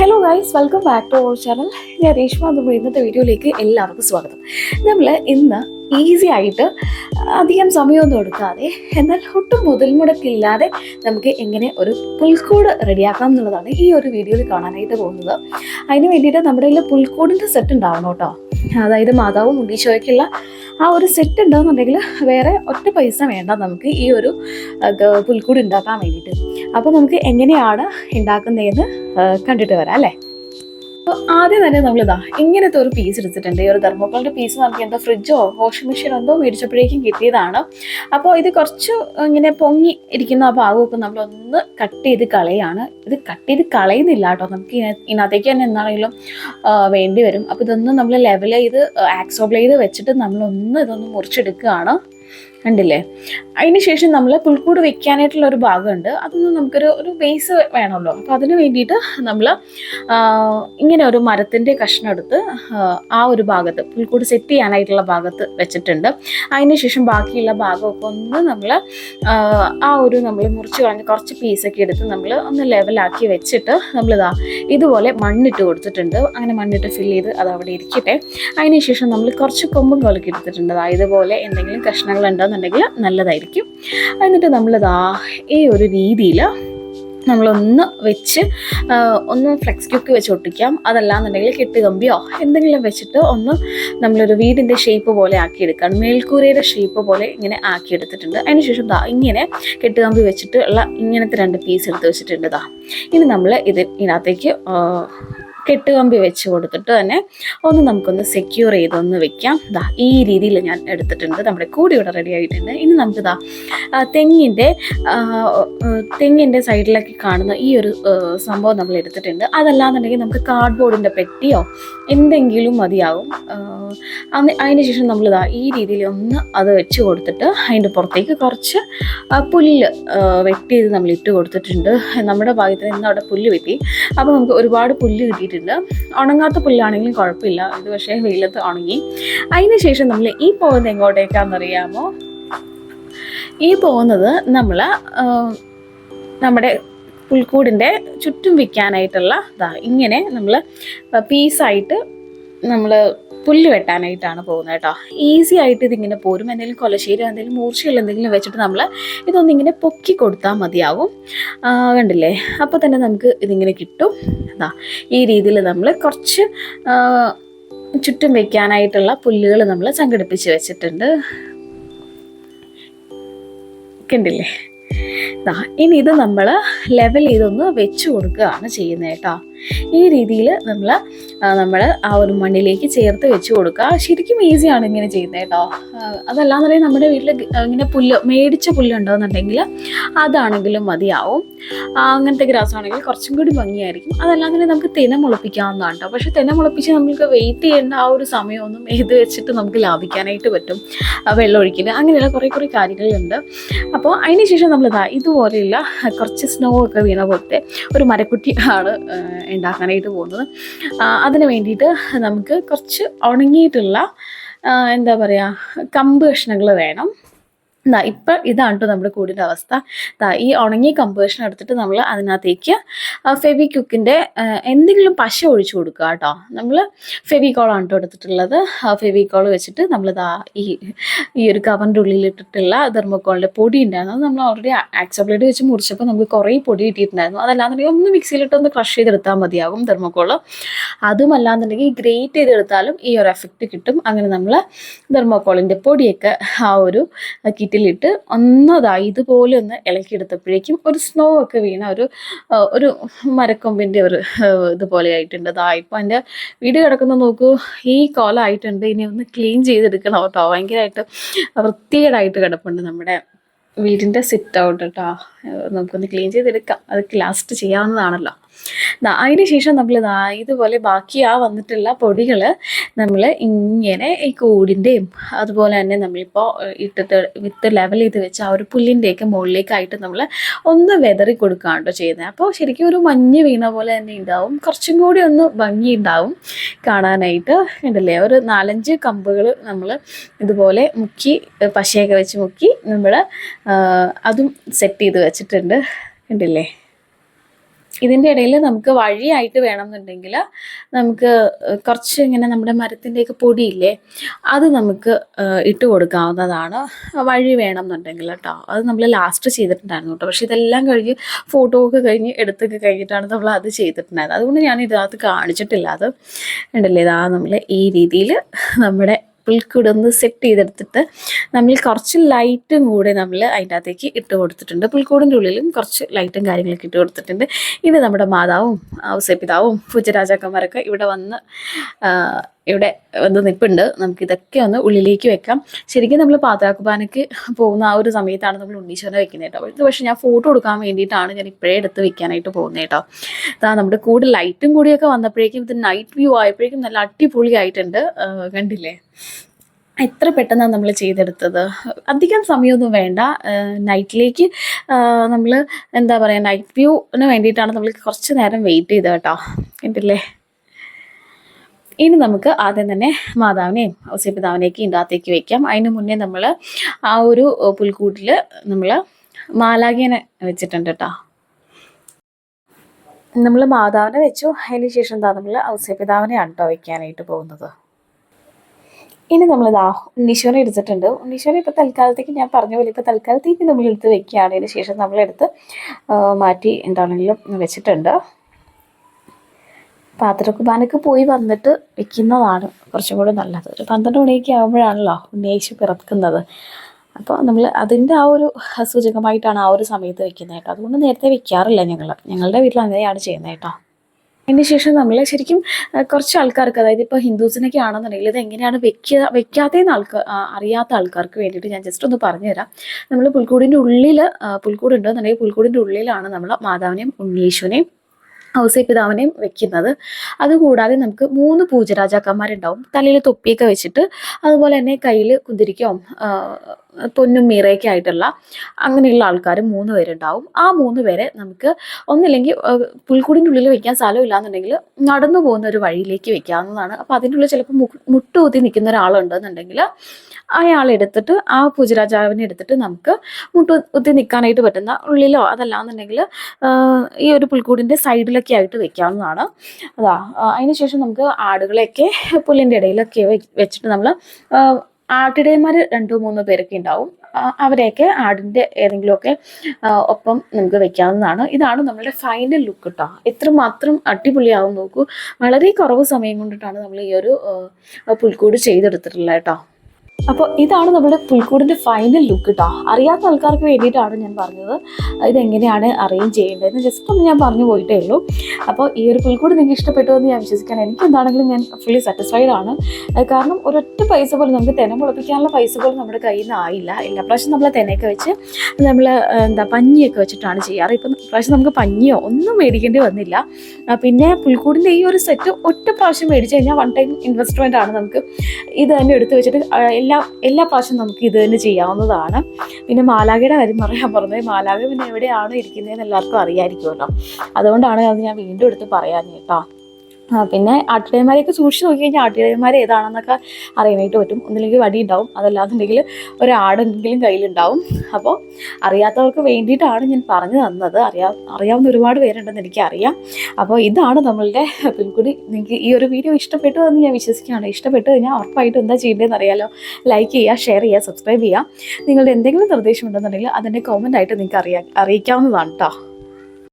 Hello guys welcome back to our channel ഞാൻ രേഷ്മ നമ്മൾ ഇന്നത്തെ വീഡിയോയിലേക്ക് എല്ലാവർക്കും സ്വാഗതം. നമ്മൾ ഇന്ന് ഈസി ആയിട്ട് അധികം സമയമൊന്നും എടുക്കാതെ എന്നാൽ ഒട്ടും മുതൽ മുടക്കില്ലാതെ നമുക്ക് എങ്ങനെ ഒരു പുൽക്കൂട് റെഡിയാക്കാം എന്നുള്ളതാണ് ഈ ഒരു വീഡിയോയിൽ കാണാനായിട്ട് പോകുന്നത്. അതിന് വേണ്ടിയിട്ട് നമ്മുടെ കയ്യിൽ പുൽക്കൂടിന്റെ സെറ്റ് ഉണ്ടാവണം കേട്ടോ. അതായത് മാതാവും ഉണ്ടീശോയ്ക്കുള്ള ആ ഒരു സെറ്റ് ഉണ്ടെന്നുണ്ടെങ്കിൽ വേറെ ഒറ്റ പൈസ വേണ്ട നമുക്ക് ഈ ഒരു പുൽക്കൂട് ഉണ്ടാക്കാൻ വേണ്ടിയിട്ട്. അപ്പോൾ നമുക്ക് എങ്ങനെയാണ് ഉണ്ടാക്കുന്നതെന്ന് കണ്ടിട്ട് വരാം അല്ലേ? അപ്പോൾ ആദ്യം തന്നെ നമ്മളിതാ ഇങ്ങനത്തെ ഒരു പീസ് എടുത്തിട്ടുണ്ട്. ഈ ഒരു തെർമോക്കോളിന്റെ പീസ് നമുക്ക് എന്തോ ഫ്രിഡ്ജോ വാഷിംഗ് മെഷീനോ എന്തോ മേടിച്ചപ്പോഴേക്കും കിട്ടിയതാണ്. അപ്പോൾ ഇത് കുറച്ച് ഇങ്ങനെ പൊങ്ങി ഇരിക്കുന്ന ആ ഭാഗമൊക്കെ നമ്മളൊന്ന് കട്ട് ചെയ്ത് കളയാണ്. ഇത് കട്ട് ചെയ്ത് കളയുന്നില്ല കേട്ടോ. നമുക്ക് ഇതിന- ഇതിനകത്തേക്ക് തന്നെ എന്താണെങ്കിലും വേണ്ടി വരും. അപ്പോൾ ഇതൊന്ന് നമ്മൾ ലെവൽ ചെയ്ത് ആക്സോ ബ്ലേഡ് വെച്ചിട്ട് നമ്മളൊന്ന് ഇതൊന്ന് മുറിച്ചെടുക്കുകയാണ്. കണ്ടില്ലേ? അതിന് ശേഷം നമ്മൾ പുൽക്കൂട് വെക്കാനായിട്ടുള്ള ഒരു ഭാഗമുണ്ട്. അതൊന്നും നമുക്കൊരു ഒരു ബേസ് വേണമല്ലോ. അപ്പോൾ അതിന് വേണ്ടിയിട്ട് നമ്മൾ ഇങ്ങനെ ഒരു മരത്തിന്റെ കഷ്ണം എടുത്ത് ആ, ഒരു ഭാഗത്ത് പുൽക്കൂട് സെറ്റ് ചെയ്യാനായിട്ടുള്ള ഭാഗത്ത് വെച്ചിട്ടുണ്ട്. അതിന് ശേഷം ബാക്കിയുള്ള ഭാഗമൊക്കെ ഒന്ന് നമ്മൾ ആ ഒരു നമ്മൾ മുറിച്ച് കളഞ്ഞ് കുറച്ച് പീസൊക്കെ എടുത്ത് നമ്മൾ ഒന്ന് ലെവലാക്കി വെച്ചിട്ട് നമ്മളിതാ ഇതുപോലെ മണ്ണിട്ട് കൊടുത്തിട്ടുണ്ട്. അങ്ങനെ മണ്ണിട്ട് ഫില്ല് ചെയ്ത് അത് അവിടെ ഇരിക്കട്ടെ. അതിന് ശേഷം നമ്മൾ കുറച്ച് കൊമ്പും കൊലക്കി എടുത്തിട്ടുണ്ട്. അതാ ഇതുപോലെ എന്തെങ്കിലും കഷ്ണങ്ങൾ ഉണ്ടെന്നുണ്ടെങ്കിൽ നല്ലതായിരിക്കും. എന്നിട്ട് നമ്മളിതാ ഈ ഒരു രീതിയിൽ നമ്മളൊന്ന് വെച്ച് ഒന്ന് ഫ്ലെക്സ് ക്യൂക്ക് വെച്ച് ഒട്ടിക്കാം. അതല്ലാന്നുണ്ടെങ്കിൽ കെട്ടുകമ്പിയോ എന്തെങ്കിലും വെച്ചിട്ട് ഒന്ന് നമ്മളൊരു വീടിന്റെ ഷേപ്പ് പോലെ ആക്കിയെടുക്കാം. മേൽക്കൂരയുടെ ഷേപ്പ് പോലെ ഇങ്ങനെ ആക്കിയെടുത്തിട്ടുണ്ട്. അതിനുശേഷം ദാ ഇങ്ങനെ കെട്ടുകമ്പി വെച്ചിട്ട് ഉള്ള ഇങ്ങനത്തെ രണ്ട് പീസ് എടുത്ത് വെച്ചിട്ടുണ്ട് ദാ. ഇനി നമ്മൾ ഇത് ഇതിനകത്തേക്ക് കെട്ടുകമ്പി വെച്ച് കൊടുത്തിട്ട് തന്നെ ഒന്ന് നമുക്കൊന്ന് സെക്യൂർ ചെയ്തൊന്ന് വെക്കാം. ദാ ഈ രീതിയിൽ ഞാൻ എടുത്തിട്ടുണ്ട്. നമ്മുടെ കൂടി ഇവിടെ റെഡി ആയിട്ടുണ്ട്. ഇനി നമുക്ക് ദാ തെങ്ങിന്റെ തെങ്ങിന്റെ സൈഡിലൊക്കെ കാണുന്ന ഈ ഒരു സംഭവം നമ്മൾ എടുത്തിട്ടുണ്ട്. അതല്ലാന്നുണ്ടെങ്കിൽ നമുക്ക് കാർഡ്ബോർഡിന്റെ പെട്ടിയോ എന്തെങ്കിലും അന്ന് അതിന് ശേഷം നമ്മൾ ഇതാ ഈ രീതിയിൽ ഒന്ന് അത് വെച്ച് കൊടുത്തിട്ട് അതിന്റെ പുറത്തേക്ക് കുറച്ച് പുല്ല് വെട്ടി വെട്ടിയത് നമ്മൾ ഇട്ട് കൊടുത്തിട്ടുണ്ട്. നമ്മുടെ ഭാഗത്ത് നിന്ന് അവിടെ പുല്ല് വെട്ടി അപ്പോൾ നമുക്ക് ഒരുപാട് പുല്ല് കിട്ടിയിട്ടുണ്ട്. ഉണങ്ങാത്ത പുല്ലാണെങ്കിലും കുഴപ്പമില്ല. ഇത് പക്ഷേ വെയിലത്ത് ഉണങ്ങി. അതിന് ശേഷം നമ്മൾ ഈ പോകുന്നത് എങ്ങോട്ടേക്കാണെന്നറിയാമോ ഈ പോകുന്നത് നമ്മൾ നമ്മുടെ പുൽക്കൂടിന്റെ ചുറ്റും വിൽക്കാനായിട്ടുള്ള ഇതാ ഇങ്ങനെ നമ്മൾ പീസായിട്ട് നമ്മൾ പുല്ല് വെട്ടാനായിട്ടാണ് പോകുന്നത് കേട്ടോ. ഈസി ആയിട്ട് ഇതിങ്ങനെ പോരും. എന്തെങ്കിലും കൊലശ്ശേരി എന്തെങ്കിലും മൂർച്ചയുള്ള എന്തെങ്കിലും വെച്ചിട്ട് നമ്മൾ ഇതൊന്നിങ്ങനെ പൊക്കി കൊടുത്താൽ മതിയാവും. കണ്ടില്ലേ? അപ്പോൾ തന്നെ നമുക്ക് ഇതിങ്ങനെ കിട്ടും. അതാ ഈ രീതിയിൽ നമ്മൾ കുറച്ച് ചുറ്റും വെക്കാനായിട്ടുള്ള പുല്ലുകൾ നമ്മൾ സംഘടിപ്പിച്ച് വെച്ചിട്ടുണ്ട്. കണ്ടില്ലേ? ഇനി ഇത് നമ്മൾ ലെവൽ ചെയ്തൊന്ന് വെച്ച് കൊടുക്കുകയാണ് ചെയ്യുന്നത് കേട്ടോ. ഈ രീതിയിൽ നമ്മൾ നമ്മൾ ആ ഒരു മണ്ണിലേക്ക് ചേർത്ത് വെച്ച് കൊടുക്കുക. ശരിക്കും ഈസിയാണ് ഇങ്ങനെ ചെയ്യുന്നത് കേട്ടോ. അതല്ലാന്നുണ്ടെങ്കിൽ നമ്മുടെ വീട്ടിൽ ഇങ്ങനെ പുല്ല് മേടിച്ച പുല്ലുണ്ടോയെന്നുണ്ടെങ്കിൽ അതാണെങ്കിലും മതിയാവും. അങ്ങനത്തെ ഗ്രാസ് ആണെങ്കിൽ കുറച്ചും കൂടി ഭംഗിയായിരിക്കും. അതല്ലാന്നുണ്ടെങ്കിൽ നമുക്ക് തെന മുളപ്പിക്കാവുന്നതാണ് കേട്ടോ. പക്ഷേ തെന മുളപ്പിച്ച് നമുക്ക് വെയിറ്റ് ചെയ്യേണ്ട ആ ഒരു സമയമൊന്നും ഏത് വെച്ചിട്ട് നമുക്ക് ലാഭിക്കാനായിട്ട് പറ്റും. വെള്ളം ഒഴിക്കുന്നത് അങ്ങനെയുള്ള കുറേ കുറേ കാര്യങ്ങളുണ്ട്. അപ്പോൾ അതിന് ശേഷം നമ്മൾ ഇതാ ഇതുപോലെയുള്ള കുറച്ച് സ്നോ ഒക്കെ വീണ പോലത്തെ ഒരു മരക്കുട്ടി ആണ് ഉണ്ടാക്കാനായിട്ട് പോകുന്നത്. അതിന് വേണ്ടിയിട്ട് നമുക്ക് കുറച്ച് ഉണങ്ങിയിട്ടുള്ള എന്താ പറയുക കമ്പ് കഷ്ണങ്ങൾ വേണം. ഇപ്പം ഇതാണ് കേട്ടോ നമ്മുടെ കൂടിന്റെ അവസ്ഥ. ഈ ഉണങ്ങിയ കമ്പേഷൻ എടുത്തിട്ട് നമ്മൾ അതിനകത്തേക്ക് ഫെവിക്യുക്കിന്റെ എന്തെങ്കിലും പശ ഒഴിച്ചു കൊടുക്കുക കേട്ടോ നമ്മൾ ഫെവിക്കോളാണ് കേട്ടോ എടുത്തിട്ടുള്ളത്. ഫെവിക്കോൾ വെച്ചിട്ട് നമ്മൾ ഈ ഈ ഒരു കവറിന്റെ ഉള്ളിലിട്ടിട്ടുള്ള തെർമോക്കോളിന്റെ പൊടി ഉണ്ടായിരുന്നു. നമ്മൾ ഓൾറെഡി ആക്സോബ്ലേഡ് വെച്ച് മുറിച്ചപ്പോൾ നമുക്ക് കുറേ പൊടി കിട്ടിയിട്ടുണ്ടായിരുന്നു. അതല്ലാന്നുണ്ടെങ്കിൽ ഒന്ന് മിക്സിയിലിട്ടൊന്ന് ക്രഷ് ചെയ്തെടുത്താൽ മതിയാകും തെർമോക്കോൾ അതുമല്ലാന്നുണ്ടെങ്കിൽ ഗ്രേറ്റ് ചെയ്തെടുത്താലും ഈ ഒരു എഫക്റ്റ് കിട്ടും. അങ്ങനെ നമ്മൾ തെർമോക്കോളിന്റെ പൊടിയൊക്കെ ആ ഒരു കിറ്റിലിട്ട് ഒന്നതാ ഇതുപോലെ ഒന്ന് ഇളക്കിയെടുത്തപ്പോഴേക്കും ഒരു സ്നോ ഒക്കെ വീണ ഒരു ഒരു മരക്കൊമ്പിന്റെ ഒരു ഇതുപോലെ ആയിട്ടുണ്ട്. അതാ ഇപ്പം എന്റെ വീട് കിടക്കുന്ന നോക്കൂ ഈ കോലമായിട്ടുണ്ട് ഇനി ഒന്ന് ക്ലീൻ ചെയ്തെടുക്കണം കേട്ടോ. ഭയങ്കരമായിട്ട് വൃത്തികേടായിട്ട് കിടപ്പുണ്ട് നമ്മുടെ വീടിന്റെ സിറ്റ് ഔട്ട് കേട്ടോ നമുക്കൊന്ന് ക്ലീൻ ചെയ്തെടുക്കാം. അതൊക്കെ ലാസ്റ്റ് ചെയ്യാവുന്നതാണല്ലോ. അതിന് ശേഷം നമ്മൾ ഇതുപോലെ ബാക്കി ആ വന്നിട്ടുള്ള പൊടികൾ നമ്മൾ ഇങ്ങനെ ഈ കൂടിന്റെയും അതുപോലെ തന്നെ നമ്മളിപ്പോൾ ഇട്ടിട്ട് വിത്ത് ലെവൽ ചെയ്ത് വെച്ച് ആ ഒരു പുല്ലിന്റെയൊക്കെ മുകളിലേക്കായിട്ട് നമ്മൾ ഒന്ന് വെതറി കൊടുക്കുകയാണ് കേട്ടോ ചെയ്യുന്നത് അപ്പോൾ ശരിക്കും ഒരു മഞ്ഞ് വീണ പോലെ തന്നെ ഉണ്ടാവും കുറച്ചും കൂടി ഒന്ന് ഭംഗി ഉണ്ടാവും കാണാനായിട്ട്. ഉണ്ടല്ലേ ഒരു നാലഞ്ച് കമ്പുകൾ നമ്മൾ ഇതുപോലെ മുക്കി പശയൊക്കെ വെച്ച് മുക്കി നമ്മൾ അതും സെറ്റ് ചെയ്ത് വെച്ചിട്ടുണ്ട്. കണ്ടില്ലേ? ഇതിന്റെ ഇടയിൽ നമുക്ക് വഴിയായിട്ട് വേണമെന്നുണ്ടെങ്കിൽ നമുക്ക് കുറച്ച് ഇങ്ങനെ നമ്മുടെ മരത്തിന്റെയൊക്കെ പൊടിയില്ലേ അത് നമുക്ക് ഇട്ട് കൊടുക്കാവുന്നതാണ്. വഴി വേണം എന്നുണ്ടെങ്കിൽ കേട്ടോ അത് നമ്മൾ ലാസ്റ്റ് ചെയ്തിട്ടുണ്ടായിരുന്നു കേട്ടോ പക്ഷേ ഇതെല്ലാം കഴിഞ്ഞ് ഫോട്ടോ ഒക്കെ കഴിഞ്ഞ് എടുത്തൊക്കെ കഴിഞ്ഞിട്ടാണ് നമ്മൾ അത് ചെയ്തിട്ടുണ്ടായിരുന്നത്. അതുകൊണ്ട് ഞാൻ ഇതിനകത്ത് കാണിച്ചിട്ടില്ല. അത് ഉണ്ടല്ലേ ഇതാ നമ്മൾ ഈ രീതിയിൽ നമ്മുടെ പുൽക്കൂട് ഒന്ന് സെറ്റ് ചെയ്തെടുത്തിട്ട് നമ്മൾ കുറച്ച് ലൈറ്റും കൂടെ നമ്മൾ അതിന്റെ അകത്തേക്ക് ഇട്ട് കൊടുത്തിട്ടുണ്ട്. പുൽക്കൂടിന്റെ ഉള്ളിലും കുറച്ച് ലൈറ്റും കാര്യങ്ങളൊക്കെ ഇട്ട് കൊടുത്തിട്ടുണ്ട്. ഇനി നമ്മുടെ മാതാവും ഔസപിതാവും പൂജരാജാക്കന്മാരൊക്കെ ഇവിടെ വന്ന് ഇവിടെ വന്ന് നിൽപ്പുണ്ട്. നമുക്ക് ഇതൊക്കെ ഒന്ന് ഉള്ളിലേക്ക് വെക്കാം. ശരിക്കും നമ്മൾ പാത്രാക്കുപാനക്ക് പോകുന്ന ആ ഒരു സമയത്താണ് നമ്മൾ ഉണ്ണീശ്വരനെ വെക്കുന്നത് കേട്ടോ. ഇത് പക്ഷേ ഞാൻ ഫോട്ടോ എടുക്കാൻ വേണ്ടിയിട്ടാണ് ഞാൻ ഇപ്പോഴേ എടുത്ത് വെക്കാനായിട്ട് പോകുന്നത് കേട്ടോ. അതാ നമ്മുടെ കൂടെ ലൈറ്റും കൂടിയൊക്കെ വന്നപ്പോഴേക്കും ഇത് നൈറ്റ് വ്യൂ ആയപ്പോഴേക്കും നല്ല അടിപൊളിയായിട്ടുണ്ട്. കണ്ടില്ലേ? എത്ര പെട്ടെന്നാണ് നമ്മൾ ചെയ്തെടുത്തത്? അധികം സമയമൊന്നും വേണ്ട. നൈറ്റിലേക്ക് നമ്മൾ എന്താ പറയുക നൈറ്റ് വ്യൂവിന് വേണ്ടിയിട്ടാണ് നമ്മൾ കുറച്ച് നേരം വെയിറ്റ് ചെയ്തത് കേട്ടോ. കണ്ടില്ലേ? ഇനി നമുക്ക് ആദ്യം തന്നെ മാതാവിനെയും ഔസ്യപിതാവിനെയൊക്കെ ഇതിന്റെ അകത്തേക്ക് വെക്കാം. അതിന് മുന്നേ നമ്മൾ ആ ഒരു പുൽക്കൂട്ടിൽ നമ്മൾ മാലാഖിനെ വെച്ചിട്ടുണ്ട് കേട്ടോ നമ്മൾ മാതാവിനെ വെച്ചു. അതിന് ശേഷം എന്താ നമ്മൾ ഔസ്യപിതാവിനെയാണ് കേട്ടോ വയ്ക്കാനായിട്ട് പോകുന്നത്. ഇനി നമ്മൾ നമ്മളിതാ ഉണ്ണീശ്വരം എടുത്തിട്ടുണ്ട്. ഉണ്ണീശ്വരം ഇപ്പോൾ തൽക്കാലത്തേക്ക് ഞാൻ പറഞ്ഞ പോലെ ഇപ്പോൾ തൽക്കാലത്തേക്ക് നമ്മൾ എടുത്ത് വെക്കുകയാണ് അതിന് ശേഷം നമ്മളെടുത്ത് മാറ്റി എന്താണെങ്കിലും വെച്ചിട്ടുണ്ട്. പാത്രക്കുപാനക്ക് പോയി വന്നിട്ട് വെക്കുന്നതാണ് കുറച്ചും കൂടെ നല്ലത്. ഒരു പന്ത്രണ്ട് മണിയൊക്കെ ആകുമ്പോഴാണല്ലോ ഉണ്ണിയേശു പിറക്കുന്നത്. അപ്പോൾ നമ്മൾ അതിന്റെ ആ ഒരു സൂചകമായിട്ടാണ് ആ ഒരു സമയത്ത് വെക്കുന്നത് കേട്ടോ. അതുകൊണ്ട് നേരത്തെ വെക്കാറില്ല ഞങ്ങൾ. ഞങ്ങളുടെ വീട്ടിൽ അങ്ങനെയാണ് ചെയ്യുന്നത് കേട്ടോ. അതിന് ശേഷം നമ്മൾ ശരിക്കും കുറച്ച് ആൾക്കാർക്ക് അതായത് ഇപ്പോൾ ഹിന്ദുസിനൊക്കെ ആണെന്നുണ്ടെങ്കിൽ ഇത് എങ്ങനെയാണ് വെക്കുക വെക്കാത്തതെന്ന് ആൾക്കാർ അറിയാത്ത ആൾക്കാർക്ക് വേണ്ടിയിട്ട് ഞാൻ ജസ്റ്റ് ഒന്ന് പറഞ്ഞുതരാം. നമ്മൾ പുൽക്കൂടിന്റെ ഉള്ളിൽ പുൽക്കൂടുണ്ടോ എന്നുണ്ടെങ്കിൽ പുൽക്കൂടിന്റെ ഉള്ളിലാണ് നമ്മൾ മാതാവിനെയും ഉണ്ണീശ്വനെയും ഔസേപിതാവിനെയും വെക്കുന്നത്. അതുകൂടാതെ നമുക്ക് മൂന്ന് പൂജരാജാക്കന്മാരുണ്ടാവും. തലയിൽ തൊപ്പിയൊക്കെ വെച്ചിട്ട് അതുപോലെ തന്നെ കയ്യിൽ കുന്തിരിക്കവും ആ, പൊന്നും മീറയൊക്കെ അങ്ങനെയുള്ള ആൾക്കാർ മൂന്ന് പേരുണ്ടാവും. ആ മൂന്ന് പേരെ നമുക്ക് ഒന്നില്ലെങ്കിൽ പുൽക്കൂടിന്റെ ഉള്ളിൽ വെക്കാൻ സ്ഥലം എന്നുണ്ടെങ്കിൽ നടന്നു പോകുന്ന ഒരു വഴിയിലേക്ക് വെക്കാവുന്നതാണ്. അപ്പോൾ അതിന്റെ ഉള്ളിൽ ചിലപ്പോൾ മുട്ട് മുട്ടുകൂത്തി നിൽക്കുന്ന ഒരാളുണ്ടെന്നുണ്ടെങ്കിൽ അയാളെടുത്തിട്ട് ആ പൂജരാജാവിനെ എടുത്തിട്ട് നമുക്ക് മുട്ടു കുത്തി നിൽക്കാനായിട്ട് പറ്റുന്ന ഉള്ളിലോ അതല്ലാന്നുണ്ടെങ്കിൽ ഈ ഒരു പുൽക്കൂടിന്റെ സൈഡിലൊക്കെ ആയിട്ട് വെക്കാവുന്നതാണ്. അതാ അതിനുശേഷം നമുക്ക് ആടുകളെയൊക്കെ പുല്ലിന്റെ ഇടയിലൊക്കെ വെച്ചിട്ട് നമ്മൾ ആട്ടിടയന്മാർ രണ്ടോ മൂന്നോ പേരൊക്കെ ഉണ്ടാവും. അവരെയൊക്കെ ആടിന്റെ ഏതെങ്കിലുമൊക്കെ ഒപ്പം നമുക്ക് വെക്കാവുന്നതാണ്. ഇതാണ് നമ്മളുടെ ഫൈനൽ ലുക്ക് കേട്ടോ എത്രമാത്രം അടിപൊളിയാവും നോക്കൂ. വളരെ കുറവ് സമയം കൊണ്ടിട്ടാണ് നമ്മൾ ഈ ഒരു പുൽക്കൂട് ചെയ്തെടുത്തിട്ടുള്ളത് കേട്ടോ അപ്പോൾ ഇതാണ് നമ്മുടെ പുൽക്കൂടിന്റെ ഫൈനൽ ലുക്ക് കേട്ടോ അറിയാത്ത ആൾക്കാർക്ക് വേണ്ടിയിട്ടാണ് ഞാൻ പറഞ്ഞത്. ഇതെങ്ങനെയാണ് അറേഞ്ച് ചെയ്യേണ്ടതെന്ന് ജസ്റ്റ് ഒന്ന് ഞാൻ പറഞ്ഞു പോയിട്ടേ ഉള്ളൂ. അപ്പോൾ ഈ ഒരു പുൽക്കൂട് നിങ്ങൾക്ക് ഇഷ്ടപ്പെട്ടു എന്ന് ഞാൻ വിശ്വസിക്കാൻ എനിക്ക് എന്താണെങ്കിലും ഞാൻ ഫുള്ളി സാറ്റിസ്ഫൈഡ് ആണ്. കാരണം ഒരൊറ്റ പൈസ പോലും നമുക്ക് തെന മുളപ്പിക്കാനുള്ള പൈസ പോലും നമ്മുടെ കയ്യിൽ നിന്ന് ആയില്ല. എല്ലാ പ്രാവശ്യം നമ്മൾ തെനയൊക്കെ വെച്ച് നമ്മൾ എന്താ പഞ്ഞിയൊക്കെ വെച്ചിട്ടാണ് ചെയ്യാറ്. ഇപ്പം പ്രാവശ്യം നമുക്ക് പഞ്ഞിയോ ഒന്നും മേടിക്കേണ്ടി വന്നില്ല. പിന്നെ പുൽക്കൂടിന്റെ ഈ ഒരു സെറ്റ് ഒറ്റ പ്രാവശ്യം മേടിച്ച് കഴിഞ്ഞാൽ വൺ ടൈം ഇൻവെസ്റ്റ്മെന്റ് ആണ് നമുക്ക് ഇത് തന്നെ എടുത്ത് വെച്ചിട്ട് എല്ലാ എല്ലാ പ്രാവശ്യം നമുക്ക് ഇത് തന്നെ ചെയ്യാവുന്നതാണ്. പിന്നെ മാലാഖയുടെ കാര്യം പറയാൻ പറഞ്ഞത് മാലാഖ പിന്നെ എവിടെയാണ് ഇരിക്കുന്നതെന്ന് എല്ലാവർക്കും അറിയാമായിരിക്കുമല്ലോ അതുകൊണ്ടാണ് അത് ഞാൻ വീണ്ടും എടുത്ത് പറയാൻ കേട്ടോ. പിന്നെ ആട്ടിടയന്മാരെയൊക്കെ സൂക്ഷിച്ച് നോക്കി കഴിഞ്ഞാൽ ആട്ടിടയന്മാർ ഏതാണെന്നൊക്കെ അറിയാനായിട്ട് പറ്റും. ഒന്നില്ലെങ്കിൽ വടി ഉണ്ടാവും അതല്ലാന്നുണ്ടെങ്കിൽ ഒരാടെങ്കിലും കയ്യിലുണ്ടാവും. അപ്പോൾ അറിയാത്തവർക്ക് വേണ്ടിയിട്ടാണ് ഞാൻ പറഞ്ഞു തന്നത്. അറിയാ അറിയാവുന്ന ഒരുപാട് പേരുണ്ടെന്ന് എനിക്കറിയാം. അപ്പോൾ ഇതാണ് നമ്മളുടെ പിൻകുടി നിങ്ങൾക്ക് ഈ ഒരു വീഡിയോ ഇഷ്ടപ്പെട്ടു എന്ന് ഞാൻ വിശ്വസിക്കുകയാണ്. ഇഷ്ടപ്പെട്ടു കഴിഞ്ഞാൽ ഉറപ്പായിട്ടും എന്താ ചെയ്യേണ്ടതെന്ന് അറിയാലോ. ലൈക്ക് ചെയ്യുക ഷെയർ ചെയ്യുക സബ്സ്ക്രൈബ് ചെയ്യുക. നിങ്ങളുടെ എന്തെങ്കിലും നിർദ്ദേശം ഉണ്ടെന്നുണ്ടെങ്കിൽ അതിന്റെ കോമന്റ് ആയിട്ട് നിങ്ങൾക്ക് അറിയാം അറിയിക്കാവുന്നതാണ് കേട്ടോ